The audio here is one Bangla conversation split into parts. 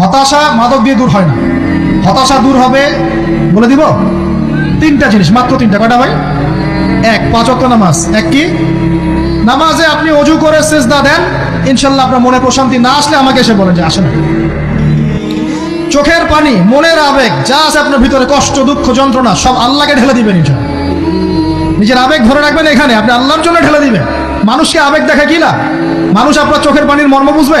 হতাশা মাদক দিয়ে দূর হয় না। হতাশা দূর হবে, বলে দিব তিনটা জিনিস, মাত্র তিনটা। কয়টা ভাই? এক, পাঁচ ওয়াক্ত নামাজ। এক কি? নামাজে আপনি অজু করে শেষ সেজদা দেন, ইনশাল্লাহ আপনার মনে প্রশান্তি না আসলে আমাকে এসে বলেন যে আসে না চোখের পানি, মনের আবেগ, যা আছে আপনার ভিতরে, কষ্ট, দুঃখ, যন্ত্রণা, সব আল্লাহকে ঢেলে দিবেন ইনশাল্লাহ। নিজের আবেগ ধরে রাখবেন এখানে, আপনি আল্লাহর জন্য ঢেলে দিবেন। মানুষকে আবেগ দেখা কি না মানুষ আপনার চোখের পানির মর্ম বুঝবে?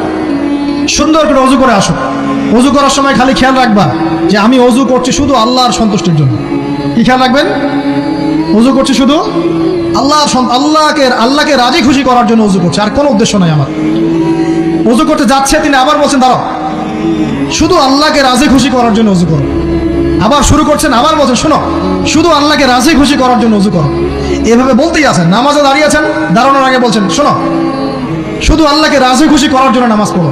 সুন্দর করে অজু করে আসো। অজু করার সময় খালি খেয়াল রাখবা যে আমি অজু করছি শুধু আল্লাহর সন্তুষ্টির জন্য। কি খেয়াল রাখবেন? অজু করছি শুধু আল্লাহ আল্লাহকে আল্লাহকে রাজি খুশি করার জন্য অজু করছে, আর কোনো উদ্দেশ্য নাই আমার। অজু করতে যাচ্ছে তিনি, আবার বলছেন, দাঁড়াও। শুধু আল্লাহকে রাজি খুশি করার জন্য অজু করো। আবার শুরু করছেন, আবার বলছেন, শোনো, শুধু আল্লাহকে রাজি খুশি করার জন্য অজু করো। এভাবে বলতেই আছেন, নামাজে দাঁড়িয়ে আছেন, দাঁড়ানোর আগে বলছেন, শোনো, শুধু আল্লাহকে রাজি খুশি করার জন্য নামাজ পড়ো।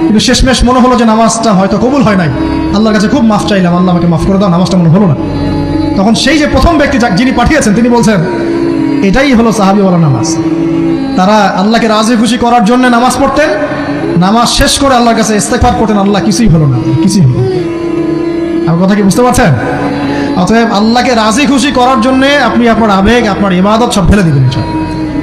কিন্তু শেষমেশ মনে হলো যে নামাজটা হয়তো কবুল হয় নাই। আল্লাহর কাছে খুব মাফ চাইলাম, আল্লাহ আমাকে মাফ করে দাও, নামাজটা মনে হলো না। তখন সেই যে প্রথম ব্যক্তি যাক- যিনি পাঠিয়েছেন, তিনি বলছেন, এটাই হলো সাহাবিওয়ালা নামাজ। তারা আল্লাহকে রাজি খুশি করার জন্য নামাজ পড়তেন, নামাজ শেষ করে আল্লাহর কাছে ইস্তেফার করতেন, আল্লাহ কিছুই হলো না, কিছুই হলো আমার কথা কি বুঝতে পারছেন? অতএব আল্লাহকে রাজি খুশি করার জন্যে আপনি আপনার আবেগ, আপনার ইবাদত সব ফেলে দিবেন।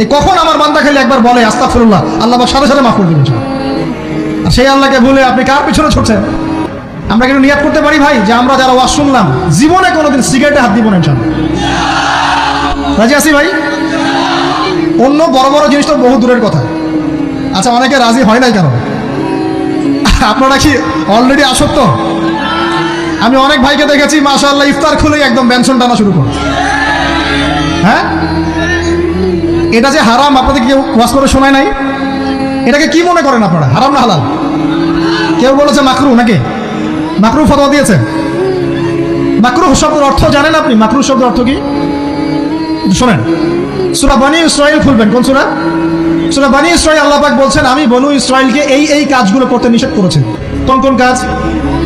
এই কখন আমার বান্দা খালি একবার বলে আস্তাফিরুল্লাহ আল্লাহ পাক সাথে সাথে মাফ করে দিবেন আর সেই আল্লাহকে ভুলে আপনি কার পিছনে ছুটছেন? আমরা কিন্তু নিয়াত করতে পারি ভাই, যে আমরা যারা ওয়াজ শুনলাম, জীবনে কোনোদিন সিগারেটে হাত দিব না রাজি আসি ভাই? অন্য বড় বড় জিনিস তো বহু দূরের কথা। আচ্ছা অনেকে রাজি হয় নাই কেন? আপনারা কি অলরেডি আসক্ত? আমি অনেক ভাইকে দেখেছি মাসা আল্লাহ ইফতার খুলেই একদম ব্যঞ্জন টানা শুরু করে। হ্যাঁ? এটা যে হারাম, আপনাদের কেউ ওয়াজ করে শোনায় নাই? এটাকে কি মনে করেন আপনারা? হারাম না হালাল? কেউ বলেছে মাকরু নাকি? মাকরু ফতোয়া দিয়েছে। মাকরু শব্দের অর্থ জানেন আপনি? মাকরু শব্দের অর্থ কি? শোনেন। সুরা বানি ইসরায়েল খুলবেন, কোন সুরা? সুরা বানি ইসরায়েল আল্লাহ পাক বলছেন, আমি বনু ইসরায়েলকে এই এই কাজগুলো করতে নিষেধ করেছেন কোন কোন কাজ?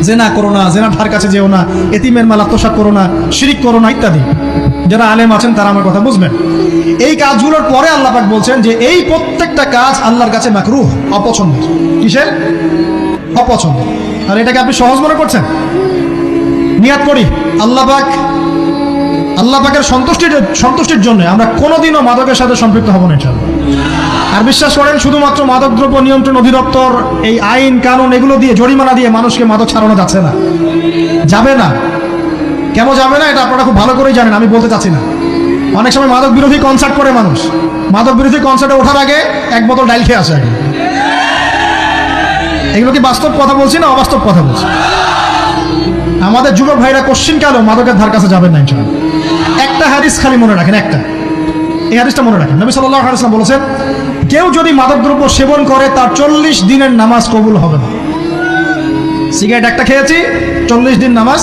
জেনা করো না জেনা ধার কাছে যেও না, এতিমের মাল আত্মসাৎ করো না, শিরিক করো না, ইত্যাদি। যারা আলেম আছেন তারা আমার কথা বুঝবেন। এই কাজগুলোর পরে আল্লাহ পাক বলছেন যে এই প্রত্যেকটা কাজ আল্লাহর কাছে মাকরুহ অপছন্দ কিসের? অপছন্দ। আর এটাকে আপনি সহজ মনে করছেন? নিয়াত করি। আল্লাহ পাক, আল্লাহ পাকের সন্তুষ্টির সন্তুষ্টির জন্য আমরা কোনোদিনও মাদকের সাথে সম্পৃক্ত হব না, ইনশাআল্লাহ। আর বিশ্বাস করেন, শুধুমাত্র মাদকদ্রব্য নিয়ন্ত্রণ অধিদপ্তর, এই আইন, কানুন, এগুলো দিয়ে জরিমানা দিয়ে মানুষকে মাদক ছাড়ানো যাচ্ছে না। যাবে না। কেন যাবে না, এটা আপনারা খুব ভালো করেই জানেন, আমি বলতে চাচ্ছি না। অনেক সময় মাদক বিরোধী কনসার্ট করে মানুষ। মাদক বিরোধী কনসার্টে ওঠার আগে এক বোতল ডাইল খেয়ে আসে আগে। এগুলো কি বাস্তব কথা বলছি না অবাস্তব কথা বলছি? আমাদের যুবক ভাইরা কোশ্চিন কালো মাদকের ধার কাছে যাবেন না ইনশাআল্লাহ? একটা হাদিস খালি মনে রাখেন, একটা। এই হাদিসটা মনে রাখেন। নবী আলাইহি ওয়াসাল্লাম বলেছেন, কেউ যদি মাদকদ্রব্য সেবন করে, তার চল্লিশ দিনের নামাজ কবুল হবে না। সিগারেট একটা খেয়েছি, চল্লিশ দিন নামাজ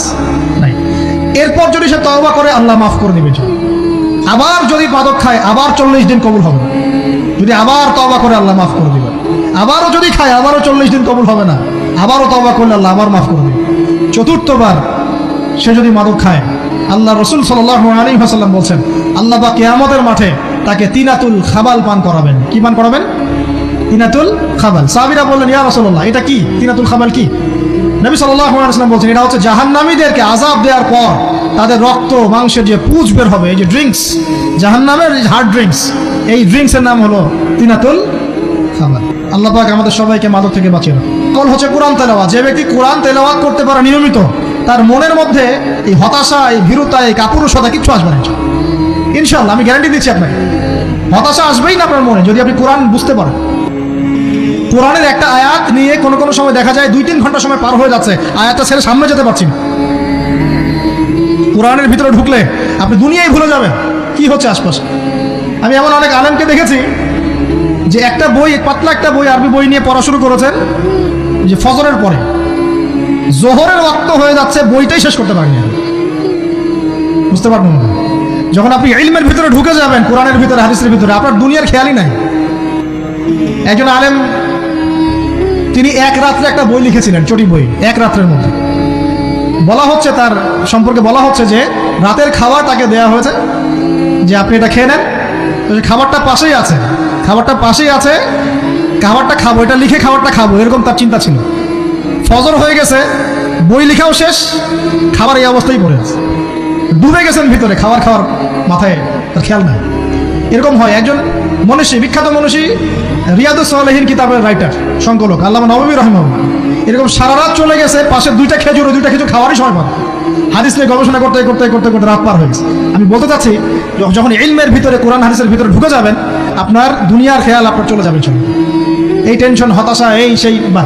এরপর যদি সে তওবা করে, আল্লাহ মাফ করে দিবে আবার যদি মাদক খায়, আবার চল্লিশ দিন কবুল হবে যদি আবার তওবা করে, আল্লাহ মাফ করে দিবে। আবারও যদি খায়, আবারও চল্লিশ দিন কবুল হবে না। আবারও তওবা করলে আল্লাহ আবার মাফ করে দিবে। চতুর্থবার সে যদি মাদক খায়, আল্লাহ রসুল সাল্লাহ আলী হাসাল্লাম বলছেন, আল্লাহ বা কেয়ামতের মাঠে তাকে তিনাতুল খাবাল পান করাবেন। কি পান করাবেন? তিনাতুল খাবাল। সাহাবিরা বললেন, ইয়া রসল্লাহ এটা কি? তিনাতুল খাবাল কি? নবী আলাইসাল্লাম বলছেন, এটা হচ্ছে জাহান্নামীদেরকে আজাব দেওয়ার পর তাদের রক্ত, মাংসের যে পুজ বের হবে, এই যে ড্রিঙ্কস, জাহান্নামের হার্ড ড্রিঙ্কস এই ড্রিঙ্কসের নাম হলো তিনাতুল খাবার আল্লাহ পাক আমাদের সবাইকে মাদক থেকে বাঁচিয়ে কল হচ্ছে কোরআন তেলাওয়াত। যে ব্যক্তি কোরআন তেলাওয়াত করতে পারে নিয়মিত, তার মনের মধ্যে এই হতাশা, এই ভীরুতা, এই কাপুরুষতা কিচ্ছু আসবে না ইনশাল্লাহ আমি গ্যারান্টি দিচ্ছি আপনাকে। হতাশা আসবেই না আপনার মনে, যদি আপনি কোরআন বুঝতে পারেন। কোরআনের একটা আয়াত নিয়ে কোনো কোনো সময় দেখা যায় দুই তিন ঘণ্টা সময় পার হয়ে যাচ্ছে। আয়াতটা ছেড়ে সামনে যেতে পারছি কোরআনের ভিতরে ঢুকলে আপনি দুনিয়ায় ভুলে যাবেন। কি হচ্ছে আশপাশে? আমি এমন অনেক আলেমকে দেখেছি যে একটা বই, পাতলা একটা বই আরবি বই নিয়ে পড়া শুরু করেছেন যে ফজরের পরে। জোহরের রক্ত হয়ে যাচ্ছে, বইটাই শেষ করতে পারেনি বুঝতে পারবেন না। যখন আপনি ইলমের ভিতরে ঢুকে যাবেন, কোরআনের ভিতরে, হাদিসের ভিতরে, আপনার দুনিয়ার খেয়ালই নাই। একজন আলেম তিনি এক রাত্রে একটা বই লিখেছিলেন চটি বই, এক রাত্রের মধ্যে। বলা হচ্ছে তার সম্পর্কে বলা হচ্ছে যে, রাতের খাবার তাকে দেয়া হয়েছে, যে আপনি এটা খেয়ে নেন। খাবারটা পাশেই আছে, খাবারটা পাশেই আছে, খাবারটা খাব, এটা লিখে খাবারটা খাব, এরকম তার চিন্তা ছিল। ফজর হয়ে গেছে, বই লিখাও শেষ, খাবার এই অবস্থায় পড়ে আছে। ডুবে গেছেন ভিতরে, খাবার খাওয়ার মাথায় তার খেয়াল নাই। এরকম হয়, একজন মনীষী, বিখ্যাত মনীষী রিয়াদুস সালেহীন কিতাবের রাইটার সংকলক আল্লাহ নবী রহমান এরকম সারা রাত চলে গেছে, পাশে দুইটা খেজুর দুইটা খেজুর খাওয়ারই সময় পাবে। হাদিস নিয়ে গবেষণা করতে করতে করতে করতে রাত পার হয়ে গেছে। আমি বলতে চাচ্ছি যখন ইলমের ভিতরে, কোরআন হাদিসের ভিতরে ঢুকে যাবেন, আপনার দুনিয়ার খেয়াল আপনার চলে যাবে চলে। এই টেনশন হতাশা, এই, সেই, বা।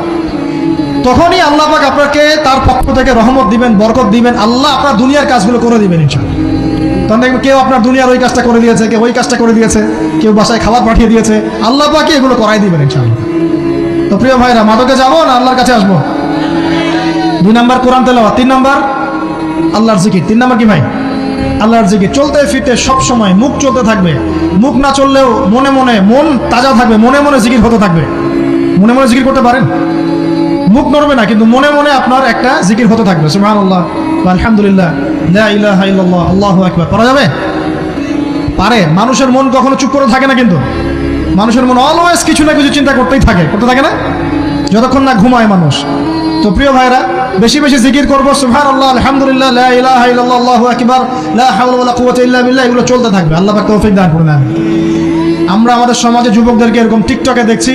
তখনই আল্লাহ পাক আপনাকে তার পক্ষ থেকে রহমত দিবেন, বরকত দিবেন, আল্লাহ আপনার দুনিয়ার কাজগুলো করে দিবেন, ইনশাআল্লাহ। তখন দেখবেন কেউ আপনার দুনিয়ার ওই কাজটা করে দিয়েছে, কেউ ওই কাজটা করে দিয়েছে, কেউ বাসায় খাবার পাঠিয়ে দিয়েছে। আল্লাহ পাকে এগুলো করাই দিবেন ইনশাআল্লাহ। তো প্রিয় ভাইরা, মাদকে যাব না আল্লাহর কাছে আসব? দুই নাম্বার কোরআন তেলাওয়াত, তিন নাম্বার? আল্লাহর জিকির। তিন নাম্বার কি ভাই? আল্লাহর জিকির। চলতে ফিরতে সব সময় মুখ চলতে থাকবে। মুখ না চললেও মনে মনে মন তাজা থাকবে, মনে মনে জিকির হতে থাকবে। মনে মনে জিকির করতে পারেন? মুখ নড়বে না, কিন্তু মনে মনে আপনার একটা জিকির হতে থাকবে। সুবহানাল্লাহ। বা আলহামদুলিল্লাহ। আল্লাহু আকবার। পারা যাবে? পারে। মানুষের মন কখনো চুপ করে থাকে না কিন্তু। মানুষের মন অলওয়েজ কিছু না কিছু চিন্তা করতেই থাকে। করতে থাকে না? যতক্ষণ না ঘুমায় মানুষ। তো প্রিয় ভাইরা বেশি বেশি জিকির করব। সুহান আল্লাহ আলহামদুলিল্লাহ আল্লাহু আকবার এগুলো চলতে থাকবে। আল্লাহ তৌফিক দান করুন আমরা আমাদের সমাজে যুবকদেরকে এরকম টিকটকে দেখছি।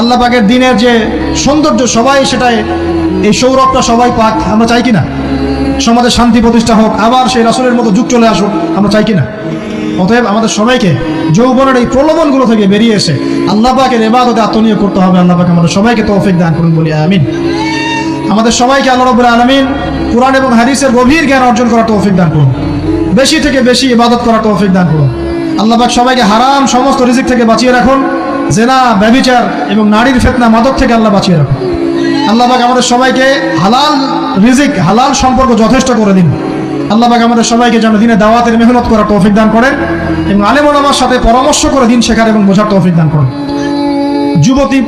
আল্লাহ পাকের দিনের যে সৌন্দর্য সবাই সেটাই, এই সৌরভটা সবাই পাক, আমরা চাই কিনা? সমাজে শান্তি প্রতিষ্ঠা হোক, আবার সেই রাসুলের মতো যুগ চলে আসুক, আমরা চাই কিনা? অতএব আমাদের সবাইকে যৌবনের এই প্রলোভনগুলো থেকে বেরিয়ে এসে আল্লাহ পাকের এবাদতে আত্মনিয়োগ করতে হবে। আল্লাহ পাক আমাদের সবাইকে তৌফিক দান করুন, বলি আমিন। আমাদের সবাইকে আল্লাহ রবুল্লা আলমিন কোরআন এবং হাদিসের গভীর জ্ঞান অর্জন করার তৌফিক দান করুন। বেশি থেকে বেশি ইবাদত করার তৌফিক দান করুন। আল্লাহ পাক সবাইকে হারাম সমস্ত রিজিক থেকে বাঁচিয়ে রাখুন। জেনা ব্যবিচার এবং নারীর ফেতনা মাদক থেকে আল্লাহ বাঁচিয়ে রাখুন। আল্লাহ পাক আমাদের সবাইকে হালাল রিজিক, হালাল সম্পর্ক যথেষ্ট করে দিন। আল্লাহ পাক আমাদের সবাইকে যেন দিনে দাওয়াতের মেহনত করার তৌফিক দান করেন এবং আলেম ওলামার সাথে পরামর্শ করে দিন শেখার এবং বোঝার তৌফিক দান করেন। যুবতী,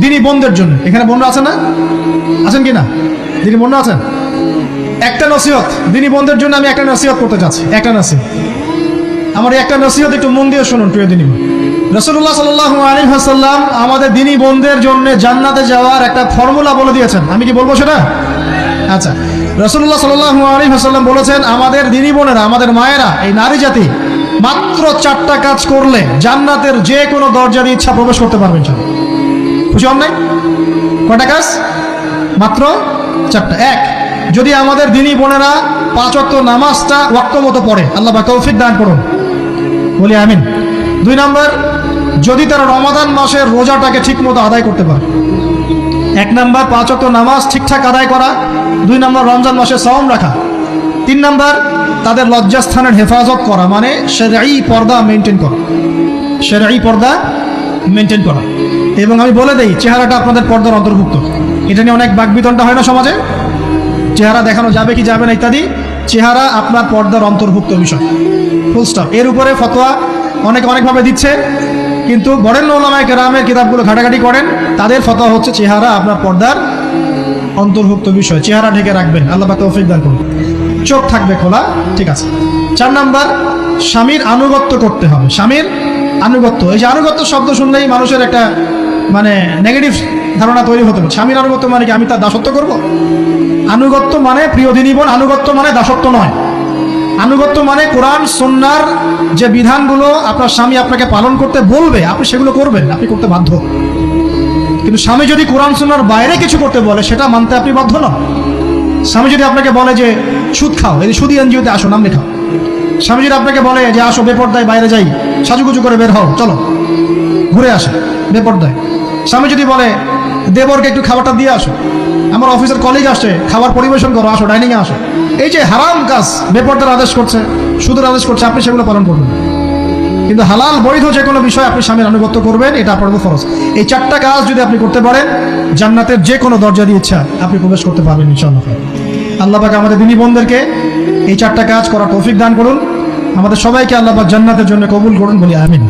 দিনী বোনদের জন্য। এখানে বোনরা আছে না? আছেন কি না? দিনী বোনরা আছেন? একটা নসিহত। দিনী বোনদের জন্য আমি একটা নসিহত করতে চাচ্ছি। একটা নসিহত। আমার একটা নসিহত একটু মন দিয়ে শুনুন প্রিয় দিনী রসুল্লাহ সাল্লাহ আলী হাসাল্লাম আমাদের দিনী বোনদের জন্য জান্নাতে যাওয়ার একটা ফর্মুলা বলে দিয়েছেন। আমি কি বলব সেটা? আচ্ছা। রসুল্লাহ সাল্লাহ আলী হাসাল্লাম বলেছেন, আমাদের দিনী বোনেরা, আমাদের মায়েরা, এই নারী জাতি মাত্র চারটা কাজ করলে জান্নাতের যে কোনো দরজা দিয়ে ইচ্ছা প্রবেশ করতে পারবেন সব খুশি হন নাই? কয়টা কাজ? মাত্র চারটা। এক, যদি আমাদের দিনী বোনেরা পাঁচ অক্ট নামাজটা ওয়াক্ত মতো পড়ে, আল্লাহ বা তৌফিক দান করুন। বলি আমিন। দুই নম্বর যদি তারা রমাদান মাসের রোজাটাকে ঠিক মতো আদায় করতে পারে। এক নাম্বার, পাঁচ অক্ট নামাজ ঠিকঠাক আদায় করা। দুই নম্বর, রমজান মাসে সওম রাখা। তিন নাম্বার, তাদের লজ্জাস্থানের হেফাজত করা মানে সেরাই পর্দা মেনটেন করা। সেরাই পর্দা মেনটেন করা। এবং আমি বলে দিই, চেহারাটা আপনাদের পর্দার অন্তর্ভুক্ত। এটা নিয়ে অনেক বাকবিতনটা হয় না সমাজে? চেহারা দেখানো যাবে কি যাবে না ইত্যাদি। চেহারা আপনার পর্দার অন্তর্ভুক্ত বিষয়। ফুল স্টপ এর উপরে ফতোয়া অনেক অনেকভাবে দিচ্ছে। কিন্তু বরেণ্য ওলামায় কেরামের কিতাবগুলো ঘাটাঘাটি করেন। তাদের ফতোয়া হচ্ছে চেহারা আপনার পর্দার অন্তর্ভুক্ত বিষয়। চেহারা ঢেকে রাখবেন। আল্লাহ তৌফিক দান করুন। চোখ থাকবে খোলা, ঠিক আছে। চার নাম্বার, স্বামীর আনুগত্য করতে হবে। স্বামীর আনুগত্য। এই যে আনুগত্য শব্দ শুনলেই মানুষের একটা মানে নেগেটিভ ধারণা তৈরি হতে পারে। স্বামীর আনুগত্য মানে কি আমি তার দাসত্ব করব? আনুগত্য মানে প্রিয় দিনীবন আনুগত্য মানে দাসত্ব নয়। আনুগত্য মানে কোরআন সন্ন্যার যে বিধানগুলো আপনার স্বামী আপনাকে পালন করতে বলবে, আপনি সেগুলো করবেন, আপনি করতে বাধ্য। কিন্তু স্বামী যদি কোরআন সন্ন্যার বাইরে কিছু করতে বলে, সেটা মানতে আপনি বাধ্য নন। স্বামী যদি আপনাকে বলে যে, সুদ খাও, এই সুদি এনজিওতে আসো, নাম লেখাও। স্বামী যদি আপনাকে বলে যে, আসো বেপর্দায় বাইরে যাই, সাজুগুজু করে বের হও, চলো, ঘুরে আসে, বেপর্দায়। স্বামী যদি বলে, দেবরকে একটু খাবারটা দিয়ে আসো। আমার অফিসের কলিগ আসছে, খাবার পরিবেশন করো, আসো ডাইনিংয়ে আসো। এই যে হারাম কাজ, বেপর্দার আদেশ করছে, সুদের আদেশ করছে, আপনি সেগুলো পালন করবেন কিন্তু হালাল, বৈধ যে কোনো বিষয় আপনি স্বামীর আনুগত্য করবেন, এটা আপনার ফরজ। এই চারটা কাজ যদি আপনি করতে পারেন, জান্নাতের যে কোনো দরজা দিয়ে ইচ্ছা, আপনি প্রবেশ করতে পারবেন ইনশাআল্লাহ। আল্লাহ পাক আমাদের দিনী বোনদেরকে এই চারটা কাজ করা তৌফিক দান করুন। আমাদের সবাইকে আল্লাহ পাক জান্নাতের জন্য কবুল করুন, বলি আমিন।